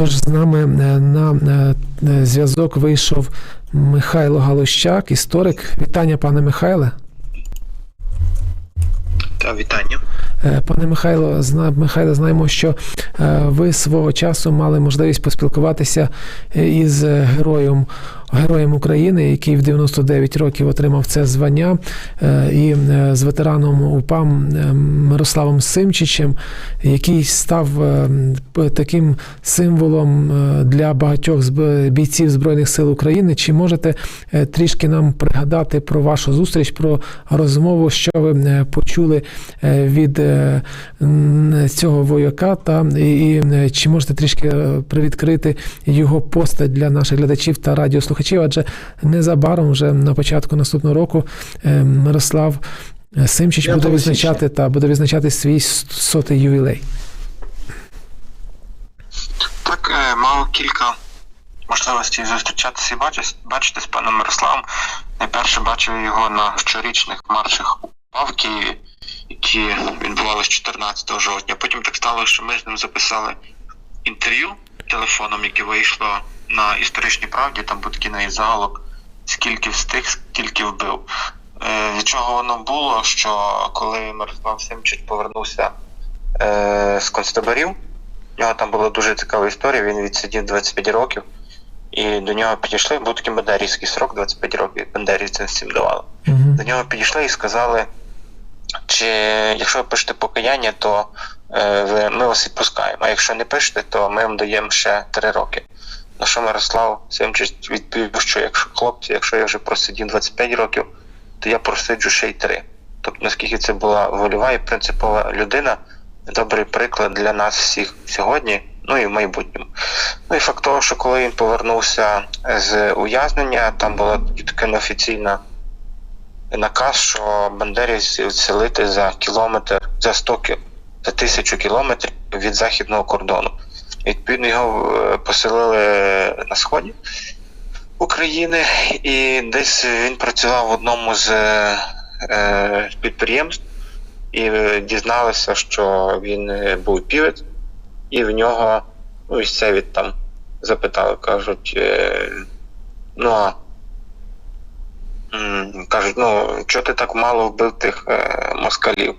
Тож з нами е, на е, е, зв'язок вийшов Михайло Галущак, історик. Вітання, пане Михайле. Та вітання. Пане Михайло, зна, Михайло, знаємо, що ви свого часу мали можливість поспілкуватися із героєм, героєм України, який в 99 років отримав це звання, е, і е, з ветераном УПАМ е, Мирославом Симчичем, який став таким символом для багатьох бійців Збройних сил України. Чи можете трішки нам пригадати про вашу зустріч, про розмову, що ви почули від цього вояка, та і, і чи можете трішки привідкрити його постать для наших глядачів та радіослухачів? Адже незабаром, вже на початку наступного року, е, Мирослав е, Симчич буде П'ятого відзначати та буде відзначати свій сотий ювілей. Так, е, мав кілька можливостей зустрічатися і бачити, бачити з паном Мирославом. Найперше бачив його на щорічних маршах УПА в Києві, які відбувалися 14 жовтня. Потім так стало, що ми з ним записали інтерв'ю телефоном, яке вийшло на історичній правді. Там був такий навіть заголовок, скільки встиг, скільки вбив. Е, від чого воно було, що коли Мирослав Симчич повернувся е, з концтаборів, у нього там була дуже цікава історія. Він відсидів 25 років, і до нього підійшли. Був такий бандерівський срок 25 років, бандерівцям всім давали. Угу. До нього підійшли і сказали, чи якщо ви пишете покаяння, то е, ми вас відпускаємо. А якщо не пишете, то ми вам даємо ще 3 роки. На що Мирослав Симчич відповів, що якщо хлопці, якщо я вже просидів 25 років, то я просиджу ще й 3. Тобто, наскільки це була вольова і принципова людина, добрий приклад для нас всіх сьогодні, ну і в майбутньому. Ну і факт того, що коли він повернувся з ув'язнення, там була така неофіційна наказ, що бандерівців селити за кілометр, за 100 кі- за тисячу кілометрів від західного кордону. Відповідно, його е, поселили на сході України, і десь він працював в одному з е, е, підприємств, і дізналися, що він був півець, і в нього ну, місцеві там запитали, кажуть, ну а кажуть, ну чого ти так мало вбив тих москалів?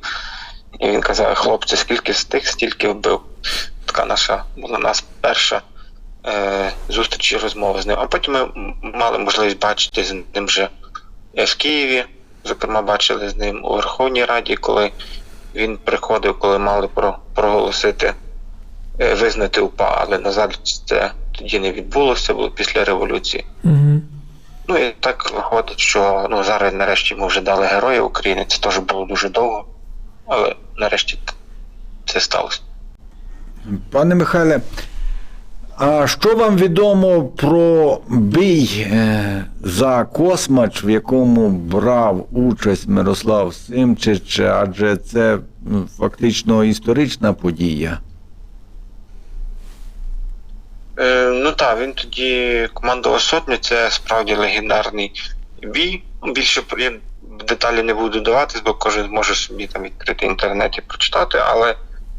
І він казав, хлопці, скільки з тих, стільки вбив. Така наша була нас перша е, зустріч і розмова з ним. А потім ми мали можливість бачити з ним вже в Києві. Зокрема, бачили з ним у Верховній Раді, коли він приходив, коли мали про, проголосити, е, визнати УПА, але на жаль, це тоді не відбулося, було після революції. Угу. Ну і так виходить, що ну, зараз нарешті ми вже дали Героя України. Це теж було дуже довго, але нарешті це сталося. Пане Михайле, а що вам відомо про бій е, за Космач, в якому брав участь Мирослав Симчич, адже це фактично історична подія? Е, ну так, він тоді командував сотню, це справді легендарний бій. Ну, Більше деталі не буду даватись, бо кожен може собі там відкрити інтернет і прочитати, але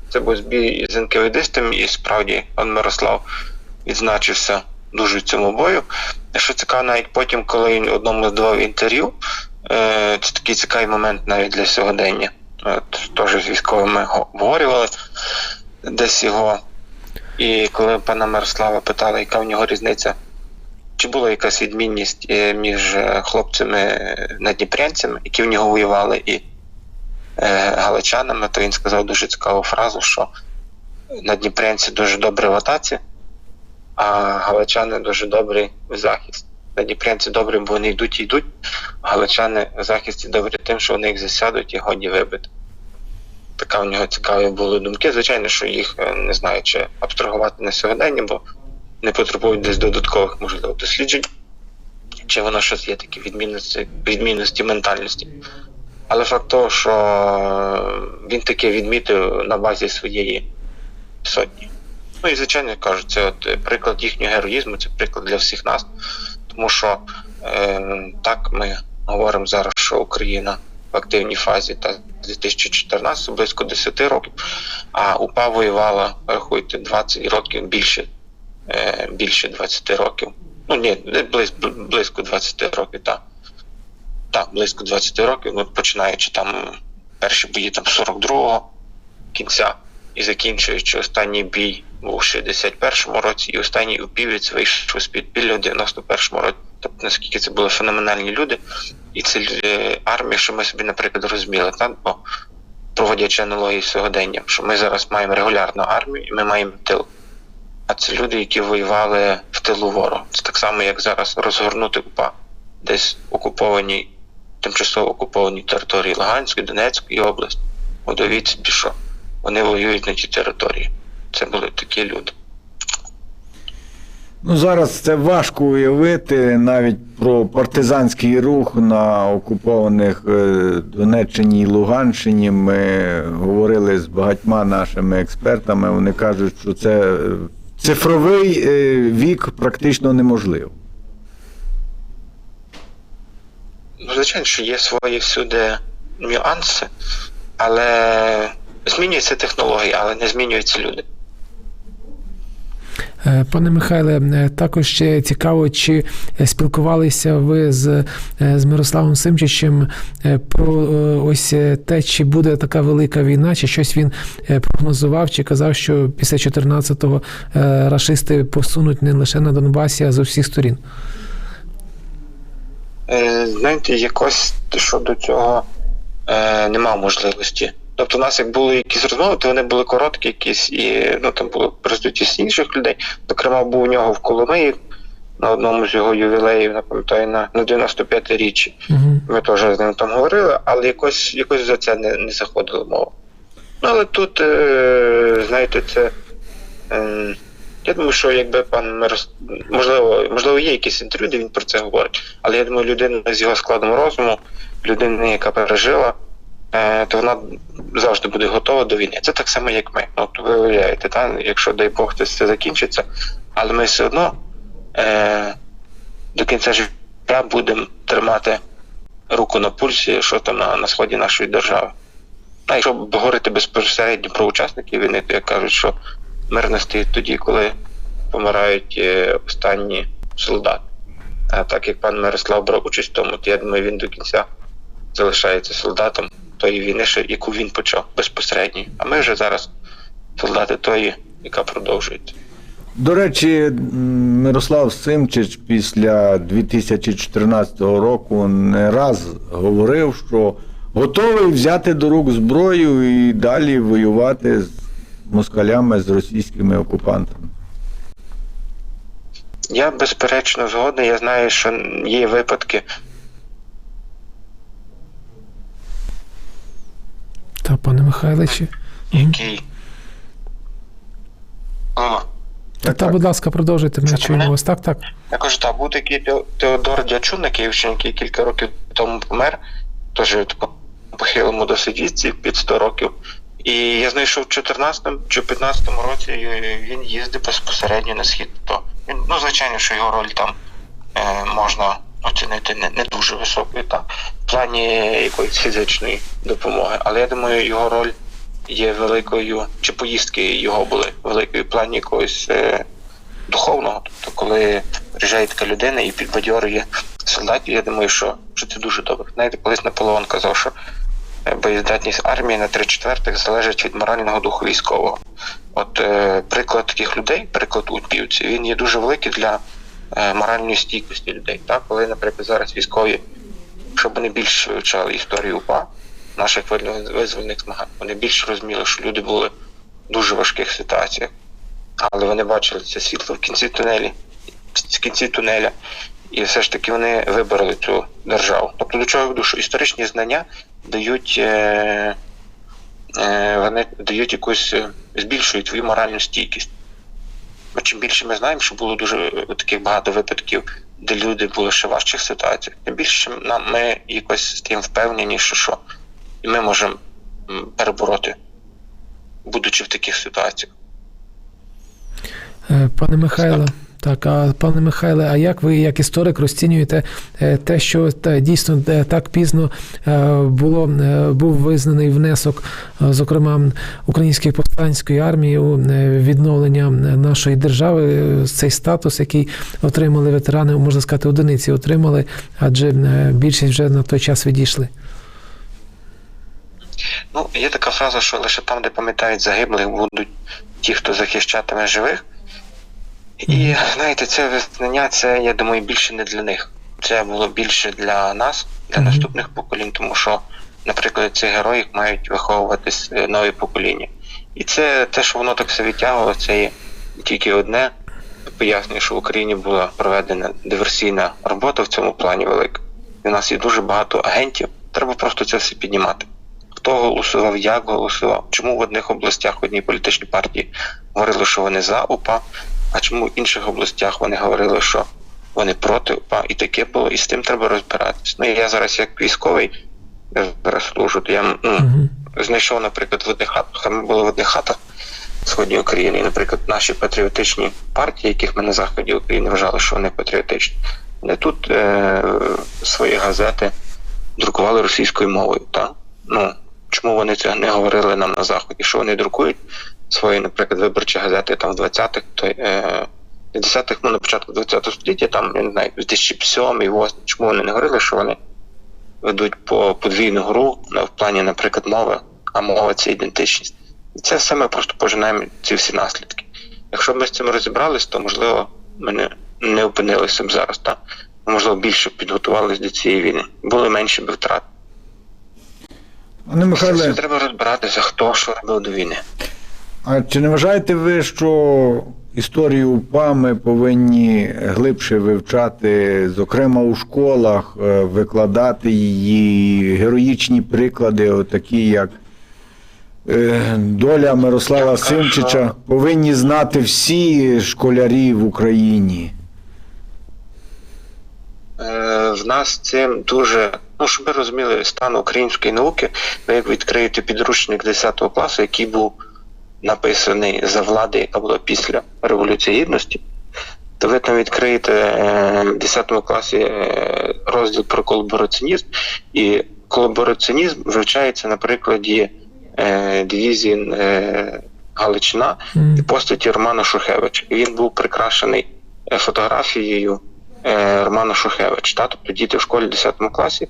це був бій з НКВДистом, і справді пан Мирослав відзначився дуже в цьому бою. Що цікаво, навіть потім, коли він одному здавав інтерв'ю, е, це такий цікавий момент навіть для сьогодення. Теж з військовими го- обговорювали десь його і коли пана Мирослава питали, яка в нього різниця, чи була якась відмінність е, між е, хлопцями е, надніпрянцями, які в нього воювали, і галичанами, то він сказав дуже цікаву фразу, що надніпрянці дуже добрі в атаці, а галичани дуже добрі в захисті. Надніпрянці добрі, бо вони йдуть і йдуть, а галичани в захисті добрі тим, що вони їх засядуть і годі вибити. Така в нього цікаві були думки. Звичайно, що їх не знаю, чи абстрагувати на сьогодення, бо не потребують десь додаткових можливо досліджень, чи воно щось є такі відмінності, відмінності ментальності. Але факт того, що він таке відмітив на базі своєї сотні. Ну і звичайно кажу, це от е, приклад їхнього героїзму, це приклад для всіх нас. Тому що е, так ми говоримо зараз, що Україна в активній фазі та з 2014 близько 10 років, а УПА воювала, рахуйте, 20 років більше більше 20 років. Ну ні, близько, близько 20 років, так. Так, близько 20 років, ну, починаючи там перші бої там 42-го кінця і закінчуючи останній бій був у 61-му році, і останній упівець вийшов з підпілля у 91-му році. Тобто наскільки це були феноменальні люди, і це е, армія, що ми собі, наприклад, розуміли, так? Бо проводячи аналогії з сьогоденням, що ми зараз маємо регулярну армію і ми маємо тил. А це люди, які воювали в тилу ворога. Це так само, як зараз розгорнути УПА десь окупованій, тимчасово окупованій території Луганської, Донецької області. От уявіть вони воюють на тій території. Це були такі люди. Ну, зараз це важко уявити навіть про партизанський рух на окупованих е, Донеччині і Луганщині. Ми говорили з багатьма нашими експертами. Вони кажуть, що це е, цифровий е, вік практично неможливо. Ну, звичайно, що є свої всюди нюанси, але змінюються технології, але не змінюються люди. Е, Пане Михайле, е, також ще цікаво, чи е, спілкувалися ви з, з Мирославом Симчичем про ось те, чи буде така велика війна, чи щось він прогнозував, чи казав, що після 14-го е, рашисти посунуть не лише на Донбасі, а з усіх сторін. Знаєте, якось щодо цього нема можливості. Тобто, у нас як були якісь розмови, то вони були короткі, якісь і ну там були присутність інших людей. Зокрема, був у нього в Коломиї на одному з його ювілеїв, не пам'ятаю, на, на 95 річчя. Угу. Ми теж з ним там говорили, але якось, якось за це не, не заходила мова. Ну, але тут, е, знаєте, це. Е, я думаю, що якби пан Мирос... можливо, можливо, є якісь інтерв'ю, де він про це говорить, але я думаю, людина з його складом розуму, людина, яка пережила, то вона завжди буде готова до війни. Це так само, як ми. От ви уявляєте, та? якщо дай Бог це все закінчиться, але ми все одно е, до кінця життя будемо тримати руку на пульсі, що там на, на сході нашої держави. А якщо говорити безпосередньо про учасників війни, то як кажуть, що мир настає тоді, коли помирають е, останні солдати. А так як пан Мирослав брав участь в тому, то я думаю, він до кінця залишається солдатом тої війни, що, яку він почав безпосередньо. А ми вже зараз солдати тої, яка продовжується. До речі, Мирослав Симчич після 2014 року не раз говорив, що готовий взяти до рук зброю і далі воювати з москалями, з російськими окупантами. Я безперечно згоден. Я знаю, що є випадки, Та, пане Михайловичі. Мгм. які. Алло. Та, будь ласка, продовжуйте, ми чуємо мене? вас. Так, так. Я кажу, так, був такий Теодор Дячун на Київщині, який кілька років тому помер, теж тако похилому досить віці, під 100 років. І я знайшов в 14 чи 15 році він їздив безпосередньо на схід. То він, ну, звичайно, що його роль там е, можна оцінити не, не дуже високою, так, в плані якоїсь фізичної допомоги. Але я думаю, його роль є великою, чи поїздки його були великою в плані якогось е, духовного. Тобто, коли приїжджає така людина і підбадьорює солдатів, я думаю, що, що це дуже добре. Знаєте, колись Наполеон казав, що е, боєздатність армії на три четвертих залежить від морального духу військового. От е, приклад таких людей, приклад утпівців, він є дуже великий для моральної стійкості людей. Так? Коли, наприклад, зараз військові, щоб вони більше вивчали історію УПА, наших визвольних змагань, вони більше розуміли, що люди були в дуже важких ситуаціях, але вони бачили це світло в кінці тунелі, в кінці тунеля, і все ж таки вони вибороли цю державу. Тобто до чого веду, що історичні знання дають, е, е, вони дають якусь, е, збільшують твою моральну стійкість. Бо чим більше ми знаємо, що було дуже е, таких багато випадків, де люди були ще важчих ситуаціях, тим більше нам ми якось стаємо впевнені, що, що і ми можемо перебороти, будучи в таких ситуаціях. Е, Пане Михайло, Так, а пане Михайле, а як ви, як історик, розцінюєте е, те, що дійсно е, так пізно е, було був визнаний внесок, зокрема української повстанської армії у відновлення нашої держави, цей статус, який отримали ветерани, можна сказати, одиниці отримали, адже більшість вже на той час відійшли. Ну, є така фраза, що лише там, де пам'ятають загиблих, будуть ті, хто захищатиме живих. І знаєте, це визнання, це, я думаю, більше не для них. Це було більше для нас, для Мгм. наступних поколінь, тому що, наприклад, цих героїв мають виховуватись е, нові покоління. І це те, що воно так все відтягувало, це є тільки одне. Пояснюю, що в Україні була проведена диверсійна робота в цьому плані велика. І у нас є дуже багато агентів. Треба просто це все піднімати. Хто голосував, як голосував, чому в одних областях в одній політичній партії говорили, що вони за УПА, а чому в інших областях вони говорили, що вони проти УПА, і таке було, і з тим треба розбиратись. Ну і я зараз як військовий, я зараз служу, то я ну, Мгм. знайшов, наприклад, в одних хатах. Ми були в одних хатах в сході України, і, наприклад, наші патріотичні партії, яких ми на заході України вважали, що вони патріотичні, вони тут е- свої газети друкували російською мовою. Та? Ну, чому вони це не говорили нам на заході? Що вони друкують свої, наприклад, виборчі газети там в 20-х, то е- 50-х, ну на початку 20-го століття, там, я не знаю, 2007 2008 чому вони не говорили, що вони ведуть по подвійну гру в плані, наприклад, мови, а мова це ідентичність. І це все ми просто пожинаємо ці всі наслідки. Якщо б ми з цим розібрались, то можливо ми не, не опинилися б зараз, та можливо більше б підготувалися до цієї війни. Були менші б втрат. Пане Михайле, все треба розбиратися, хто що робив до війни. А чи не вважаєте ви, що історію УПА ми повинні глибше вивчати, зокрема у школах, е, викладати її, героїчні приклади, отакі як е, доля Мирослава Симчича, повинні знати всі школярі в Україні? Е, в нас цим дуже. Ну, щоб ви розуміли стан української науки, ви як відкриєте підручник 10 класу, який був написаний за влади, яка була після Революції Гідності, то ви там відкриєте е, в 10 класі е, розділ про колабораціонізм, і колабораціонізм вивчається на прикладі е, дивізії е, Галичина і постаті Романа Шухевича. І він був прикрашений е, фотографією е, Романа Шухевича. Тобто діти в школі 10 класі,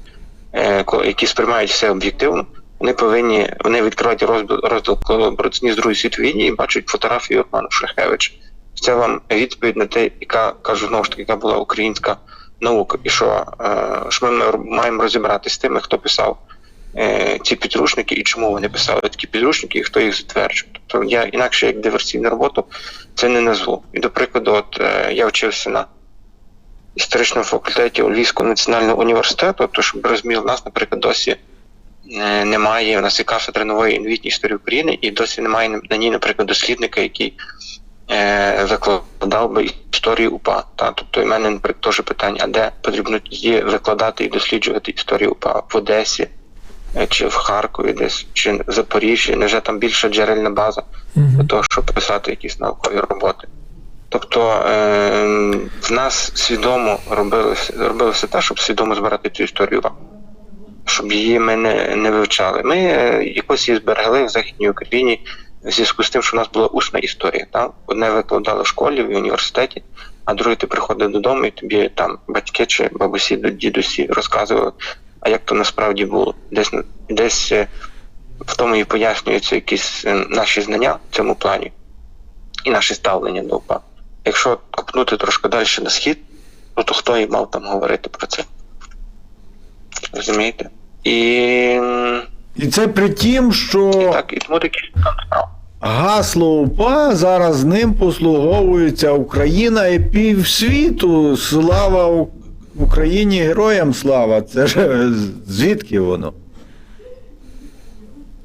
е, які сприймають все об'єктивно, вони повинні вони відкривають розділ, розділ колабораціонізм з Другої світової війни і бачать фотографію Романа Шухевича. Це вам відповідь на те, яка кажу знову ж таки, яка була українська наука, і що, е, що ми маємо розібратися з тими, хто писав е, ці підручники і чому вони писали такі підручники, і хто їх затверджує. Тобто я інакше як диверсійну роботу це не назву. І до прикладу, от е, я вчився на історичному факультеті Львівського національного університету, то щоб розуміли, у нас, наприклад, досі немає, у нас є кафедра нової новітньої історії України, і досі немає на- ній, наприклад, дослідника, який е, викладав би історію УПА. Та? Тобто, і в мене, наприклад, теж питання, а де потрібно тоді викладати і досліджувати історію УПА в Одесі е, чи в Харкові, десь, чи в Запоріжжі, невже там більша джерельна база для того, щоб писати якісь наукові роботи. Тобто е, в нас свідомо робилося, робилося те, щоб свідомо збирати цю історію, щоб її ми не, не вивчали. Ми е, якось її зберегли в Західній Україні в зв'язку з тим, що в нас була усна історія. Так? Одне викладали в школі, в університеті, а друге ти приходив додому і тобі там батьки чи бабусі, дідусі розказували, а як то насправді було. Десь, десь е, в тому і пояснюються якісь е, наші знання в цьому плані і наше ставлення до УПА. Якщо копнути трошки далі на схід, ну то хто і мав там говорити про це? Розумієте? І, І це при тім, і що так, і тому такі гасло УПА зараз ним послуговується Україна і півсвіту. Слава Україні, героям слава. Це ж звідки воно?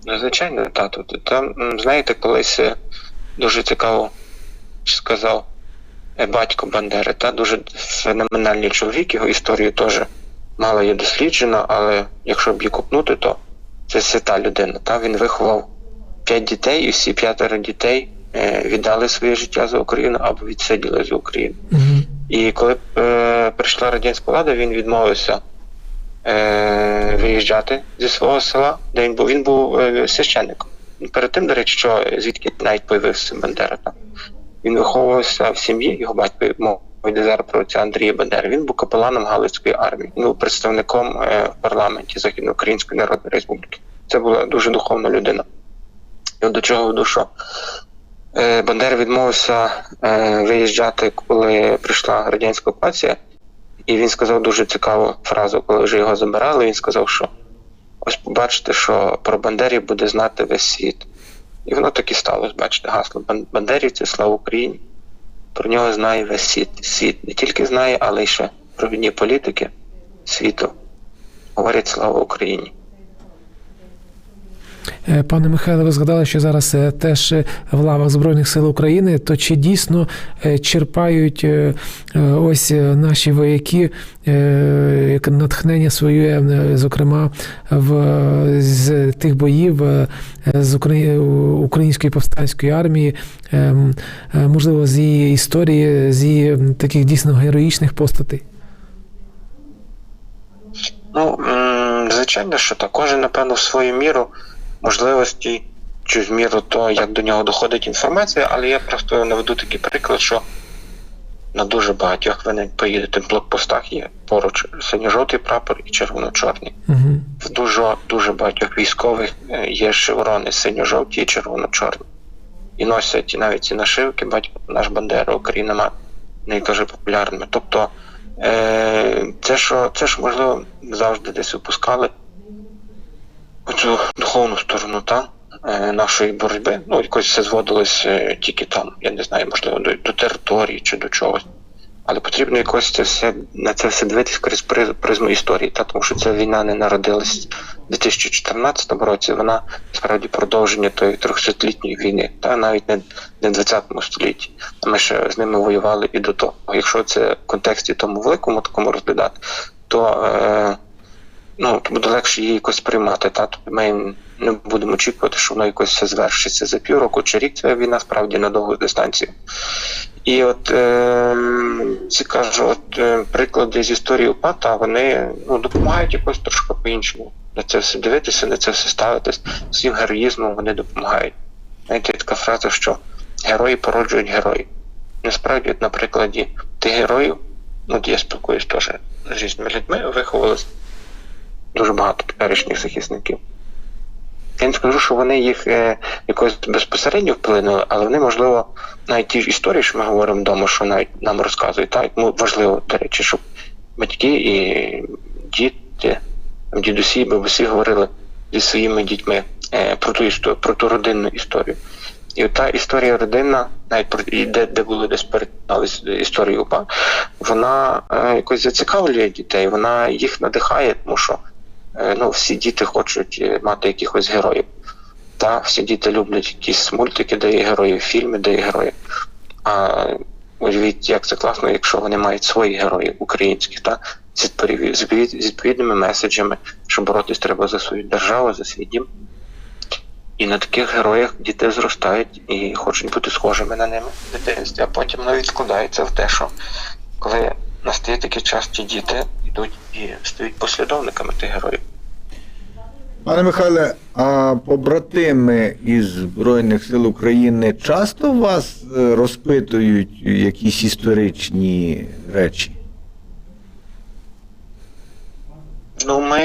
Ну, звичайно, тату. Там, знаєте, колись е, дуже цікаво сказав е, батько Бандери, та дуже феноменальний чоловік, його історію теж мало є досліджено, але якщо б її купнути, то це свята людина. Та він виховав п'ять дітей, і всі п'ятеро дітей е, віддали своє життя за Україну або відсиділи за Україну. Угу. І коли е, прийшла радянська влада, він відмовився е, виїжджати зі свого села, де він був. Він був е, священником. Перед тим, до речі, що звідки навіть появився Бандера. Там. Він виховувався в сім'ї, його батько мов зараз про отця Андрія Бандери. Він був капеланом Галицької армії, був представником е, в парламенті Західноукраїнської Народної Республіки. Це була дуже духовна людина. І до чого веду, що е, Бандера відмовився е, виїжджати, коли прийшла радянська окупація, і він сказав дуже цікаву фразу, коли вже його забирали. Він сказав, що ось побачите, що про Бандерів буде знати весь світ. І воно так і сталося, бачите, гасло Бан- Бандерівці, слава Україні. Про нього знає весь світ. Світ не тільки знає, але й ще провідні політики світу говорять слава Україні. Е, Пане Михайле, ви згадали, що зараз е, теж е, в лавах Збройних сил України. То чи дійсно черпають ось наші вояки як натхнення своє, зокрема, в з тих боїв з Украї- української повстанської армії, е, м, е, можливо, з її історії, з її таких дійсно героїчних постатей? Ну, звичайно, що так. Кожен, напевно, в свою міру можливості чи в міру того, як до нього доходить інформація, але я просто наведу такий приклад, що на дуже багатьох ви навіть поїдете в блокпостах є поруч синьо-жовтий прапор і червоно-чорний. Угу. В дуже дуже багатьох військових е, є шеврони синьо-жовті і червоно-чорні. І носять навіть ці нашивки, батько наш Бандера, Україна мати, не дуже популярними. Тобто, е, це що, це ж можливо завжди десь випускали оцю духовну сторону та, е, нашої боротьби. Ну, якось все зводилось е, тільки там, я не знаю, можливо, до, до території чи до чогось. Але потрібно якось це все на це все дивитися крізь приз- призму історії, та тому що ця війна не народилась у 2014 році. Вона справді продовження тої 300-літньої війни, та навіть не, не в 20 столітті. Ми ще з ними воювали і до того. Якщо це в контексті тому великому такому розглядати, то е, ну то буде легше її якось приймати. Та тобто ми не будемо очікувати, що воно якось все звершиться за півроку чи рік. Ця війна справді на довгу дистанцію. І от е, ці кажу, от е, приклади з історії УПА, та вони ну, допомагають якось трошки по-іншому на це все дивитися, на це все ставитись. Своїм героїзмом вони допомагають. Знаєте, така фраза, що герої породжують героїв. Насправді, от на прикладі тих героїв, от я спілкуюсь теж з різними людьми, виховалось дуже багато теперішніх захисників. Я не скажу, що вони їх е, якось безпосередньо вплинули, але вони, можливо, навіть ті ж історії, що ми говоримо вдома, що навіть нам розказують, так ну важливо, до речі, щоб батьки і діти, дідусі, бабусі говорили зі своїми дітьми е, про ту історію, про ту родинну історію. І та історія родинна, навіть про де, де були десь перетинали з історією УПА, вона е, якось зацікавлює дітей, вона їх надихає, тому що ну, всі діти хочуть е, мати якихось героїв. Та всі діти люблять якісь мультики, де є герої, фільми, де є герої. А уявіть, як це класно, якщо вони мають свої герої українські, та з відповідними меседжами, що боротись треба за свою державу, за свій дім. І на таких героях діти зростають і хочуть бути схожими на ними в дитинстві, а потім навіть складається в те, що коли настає такий час, ті діти йдуть і стають послідовниками тих героїв. Пане Михайле, а побратими із Збройних сил України часто вас е, розпитують якісь історичні речі? Ну, ми,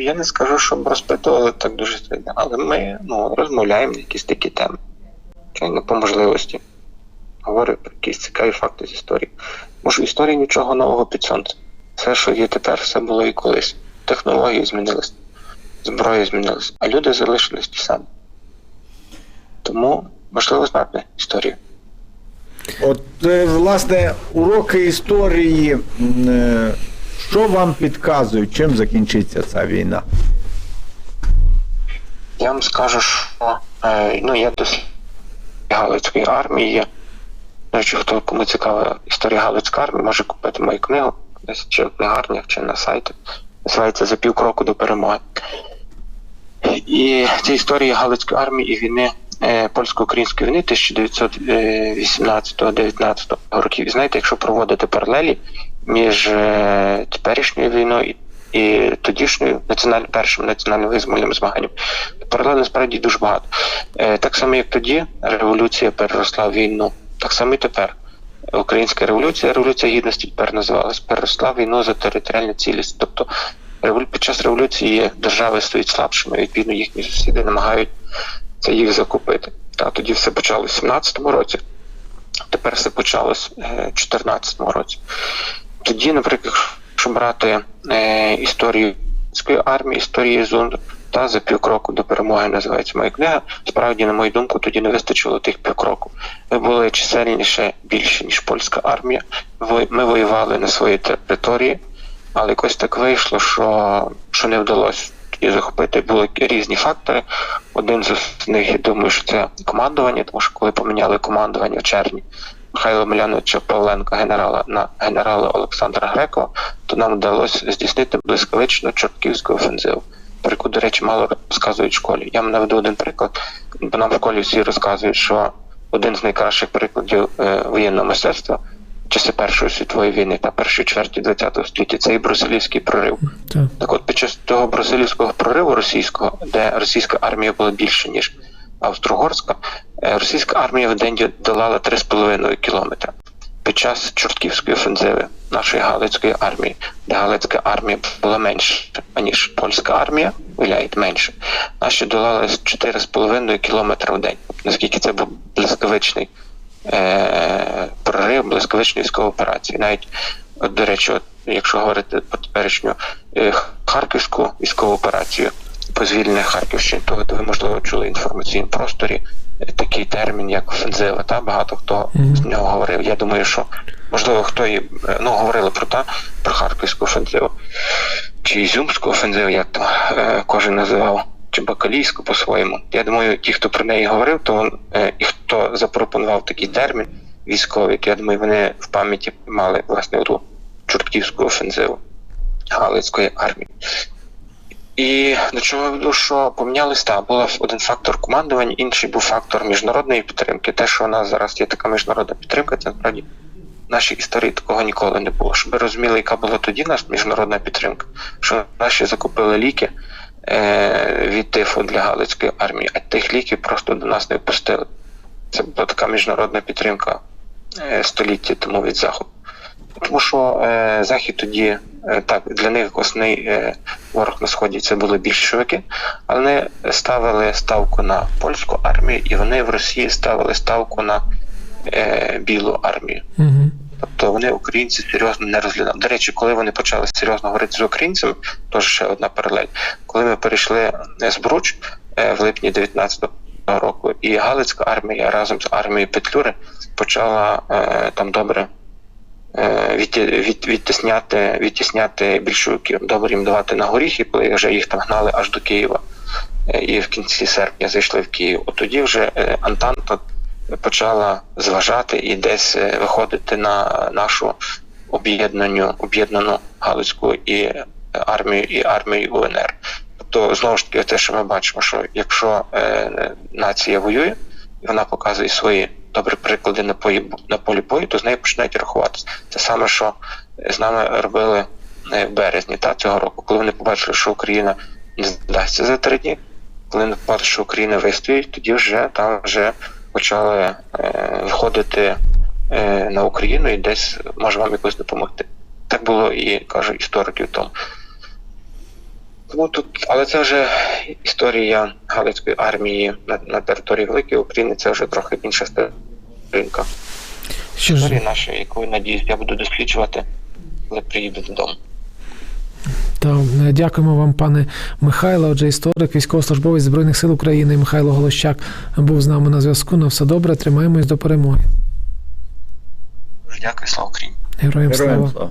я не скажу, щоб розпитували так дуже сильно, але ми ну, розмовляємо на якісь такі теми. Звичайно, по можливості. Говорю про якісь цікаві факти з історії. Може, в історії нічого нового під сонцем. Все, що є тепер, все було і колись. Технології змінились, зброя змінилась, а люди залишились ті самі. Тому важливо знати історію. От, е, власне, уроки історії, е, що вам підказують, чим закінчиться ця війна? Я вам скажу, що е, ну, я досить Галицької армії. До речі, хто кому цікава історія Галицької армії, може купити мою книгу чи в книгарнях, чи на сайті. Називається За півкроку до перемоги. І це історія Галицької армії і війни е, польсько-української війни 1918-19 років. І знаєте, якщо проводити паралелі між е, теперішньою війною і, тодішньою національним першим національним визвольним змаганням, то паралелей насправді дуже багато. Е, так само, як тоді революція переросла в війну, так само і тепер. Українська революція, революція гідності тепер називалась, переросла війну за територіальну цілість. Тобто під час революції держави стають слабшими, відповідно їхні сусіди намагають це їх закупити. Та тоді все почалося в 17-му році, тепер все почалось е, в 14-му році. Тоді, наприклад, якщо брати е, історію армії, історії ЗУН, та за півкроку до перемоги називається моя книга. Справді, на мою думку, тоді не вистачило тих півкроку. Ми були чисельніше більше, ніж польська армія. Ми воювали на своїй території, але якось так вийшло, що, що не вдалося тоді захопити. Були різні фактори. Один з них, я думаю, що це командування, тому що коли поміняли командування в червні Михайла Миляновича Павленка, генерала на генерала Олександра Грекова, то нам вдалося здійснити блискавично чортківську офензиву. Про яку, до речі, мало розказують в школі. Я вам наведу один приклад, бо нам в школі всі розказують, що один з найкращих прикладів е, воєнного мистецтва часи Першої світової війни та першої чверті ХХ століття це і брусилівський прорив. Так. Так от під час того бразилівського прориву російського, де російська армія була більше, ніж австро-угорська, е, російська армія в день долала 3,5 кілометра. Під час Чортківської офензиви нашої Галицької армії, де Галицька армія була менше, аніж польська армія, виявляють менше, наші долали 4,5 кілометра в день. Наскільки це був блискавичний е- прорив, блискавичної військової операції. Навіть, от, до речі, от, якщо говорити про теперішню е, Харківську військову операцію по звільненню Харківщини, то, то ви можливо чули в інформаційному просторі такий термін, як офензива. Та багато хто Мгм. з нього говорив. Я думаю, що можливо хто і е, ну говорили про та про Харківську офензиву чи Ізюмську офензиву, як там е, кожен називав. Чи Бакалійську по-своєму. Я думаю, ті, хто про неї говорив, то е, і хто запропонував такий термін військовий, то я думаю, вони в пам'яті мали власне ту чортківську офензиву Галицької армії. І до чого веду, що помінялись та був один фактор командування, інший був фактор міжнародної підтримки. Те, що у нас зараз є така міжнародна підтримка, це насправді в нашій історії такого ніколи не було. Щоб ви розуміли, яка була тоді наша міжнародна підтримка, що наші закупили ліки е, від тифу для Галицької армії, а тих ліків просто до нас не впустили. Це була така міжнародна підтримка е, століття тому від Заходу. Тому що е, Захід тоді, так, для них основний е, ворог на сході це були більшовики, але вони ставили ставку на польську армію, і вони в Росії ставили ставку на е, білу армію. Угу. Тобто вони українці серйозно не розглядали. До речі, коли вони почали серйозно говорити з українцями, теж ще одна паралель. Коли ми перейшли з Бруч е, в липні 19-го року, і Галицька армія разом з армією Петлюри почала е, там добре е, від, відтісняти, відтісняти більшовиків, добре їм давати на горіхи, коли вже їх там гнали аж до Києва. Е, І в кінці серпня зайшли в Київ. От тоді вже е, Антанта почала зважати і десь е, виходити на нашу об'єднану об'єднану Галицьку і армію і армію УНР. Тобто, знову ж таки, те, що ми бачимо, що якщо е, нація воює, і вона показує свої добрі приклади на полі на полі бою, то з нею починають рахуватися. Це саме, що з нами робили е, в березні та цього року, коли вони побачили, що Україна не здасться за три дні. Коли вони побачили, що Україна вистоїть, тоді вже там вже почали е, виходити е, на Україну і десь може вам якось допомогти. Так було і кажу істориків тому. Тому тут, але це вже історія Галицької армії на, на території Великої України, це вже трохи інша сторінка. Що ж, Історії нашої, яку надіюсь, я буду досліджувати, коли приїду додому. та, е, дякуємо вам, пане Михайло. Отже, історик, військовослужбовець Збройних сил України Михайло Голощак був з нами на зв'язку. На все добре, тримаємось до перемоги. Дякую, слава Україні. Героям слава. Героям слава.